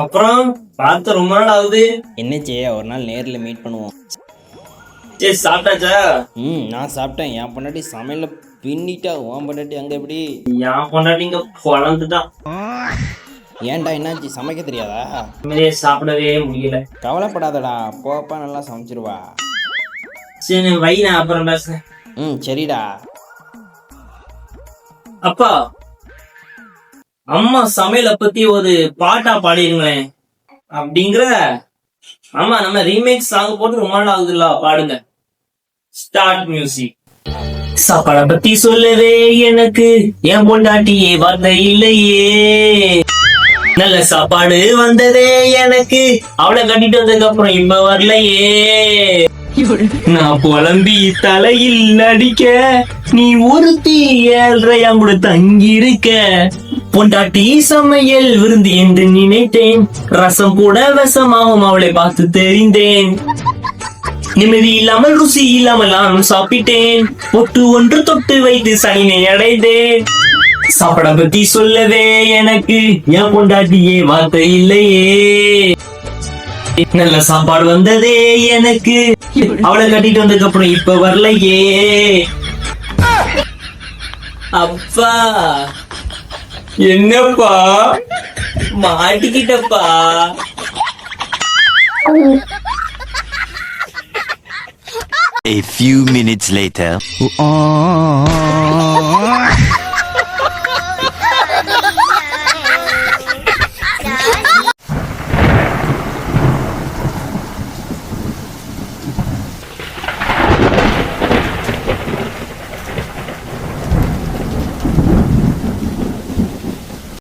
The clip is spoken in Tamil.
அப்புறம் பார்த்து ரொம்ப நாள் ஆகுது. என்னச்சே ஒரு நாள் நேரில் மீட் பண்ணுவோம். சரி சாப்பிட்டாச்சா? ம் நான் சாப்பிட்டேன். என் பொண்டாட்டி சமையலில் பின்னிட்டா உன் பொண்டாட்டி அங்கே எப்படி? என் பொண்டாட்டிங்க குழந்துட்டான் ஏன்டா என்னாச்சு? சமைக்க தெரியாதா? சாப்பிடவே முடியல. கவலைப்படாதடா. போப்பா நல்லா சமைச்சிருவா. சரி வை நான் அப்புறம் பேசுறேன். ம் சரிடா. அப்பா அம்மா சமையலை பத்தி ஒரு பாட்டா பாடிருங்களேன் அப்படிங்கிற? ஆமா நம்ம ரீமேக் சாங் போட்டு ரொம்ப நாள் ஆகுதுல்ல பாடுங்க. ஸ்டார்ட் மியூசிக் சாப்பாட பத்தி சொல்லவே எனக்கு என் பொண்டாட்டியே வார்த்தை இல்லையே. நல்ல சாப்பாடு வந்ததே எனக்கு. அவளை கட்டிட்டு வந்ததுக்கு அப்புறம் இப்ப வரலையே. நான் புலம்பி தலையில் நடிக்க நீ ஒருத்தி ஏழ்றையாம் கூட தங்கி இருக்க பொண்டாட்டி சமையல் விருந்து என்று நினைத்தேன். ரசம் கூட வசமாவும் அவளை பார்த்து தெரிந்தேன். நிம்மதி இல்லாமல் ருசி இல்லாமல் நானும் சாப்பிட்டேன். பொட்டு ஒன்று தொட்டு வைத்து சனினை அடைந்தேன். சாப்பாட பத்தி சொல்லவே எனக்கு என் பொண்டாட்டியே வார்த்தை இல்லையே. நல்ல சாப்பாடு வந்ததே எனக்கு. அவளை கட்டிட்டு வந்ததுக்கு அப்புறம் இப்ப வரலையே. அப்பா. என்னப்பா மாட்டிக்கிட்டப்பா A few minutes later.